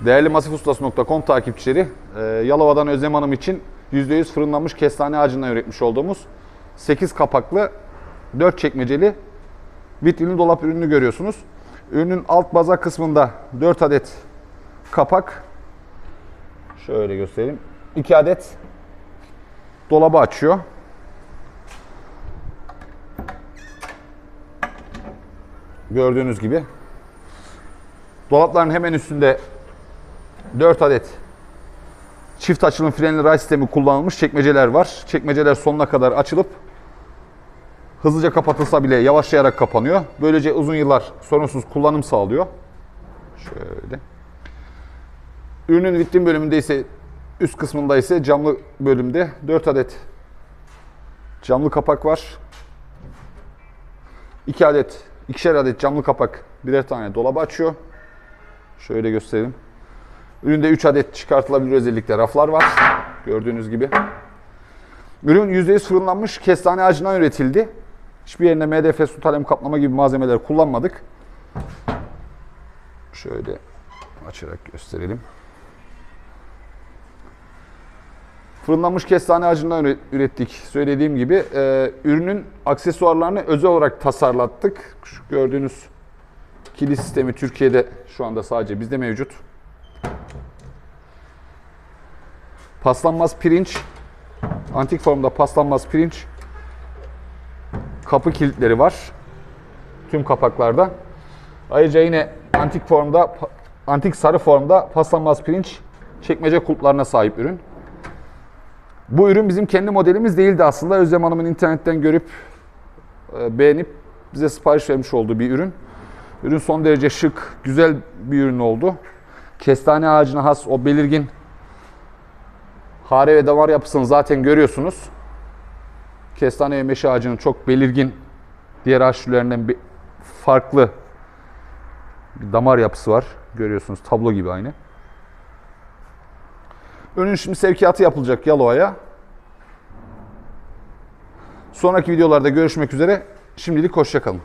Değerli masifustası.com takipçileri, e, Yalova'dan Özlem Hanım için %100 fırınlanmış kestane ağacından üretmiş olduğumuz 8 kapaklı 4 çekmeceli vitrinli dolap ürününü görüyorsunuz. Ürünün alt baza kısmında 4 adet kapak, şöyle göstereyim, 2 adet dolabı açıyor. Gördüğünüz gibi. Dolapların hemen üstünde 4 adet çift açılım frenli ray sistemi kullanılmış çekmeceler var. Çekmeceler sonuna kadar açılıp hızlıca kapatılsa bile yavaşlayarak kapanıyor. Böylece uzun yıllar sorunsuz kullanım sağlıyor. Şöyle. Ürünün vitrin bölümünde ise üst kısmında ise camlı bölümde 4 adet camlı kapak var. 2 adet, ikişer adet camlı kapak birer tane dolabı açıyor. Şöyle göstereyim. Üründe 3 adet çıkartılabilir özellikle raflar var. Gördüğünüz gibi. Ürün %100 fırınlanmış kestane ağacından üretildi. Hiçbir yerinde MDF, su kalem kaplama gibi malzemeler kullanmadık. Şöyle açarak gösterelim. Fırınlanmış kestane ağacından üre- ürettik. Söylediğim gibi e, ürünün aksesuarlarını özel olarak tasarlattık. Şu gördüğünüz kilit sistemi Türkiye'de şu anda sadece bizde mevcut. Paslanmaz pirinç, antik formda paslanmaz pirinç kapı kilitleri var. Tüm kapaklarda. Ayrıca yine antik formda, antik sarı formda paslanmaz pirinç çekmece kulplarına sahip ürün. Bu ürün bizim kendi modelimiz değildi aslında. Özlem Hanım'ın internetten görüp e, beğenip bize sipariş vermiş olduğu bir ürün. Ürün son derece şık, güzel bir ürün oldu. Kestane ağacına has o belirgin hare ve damar yapısını zaten görüyorsunuz. Kestane meşe ağacının çok belirgin diğer ağaç türlerinden farklı bir damar yapısı var. Görüyorsunuz tablo gibi aynı. Ürün şimdi sevkiyatı yapılacak Yalova'ya. Sonraki videolarda görüşmek üzere. Şimdilik hoşçakalın.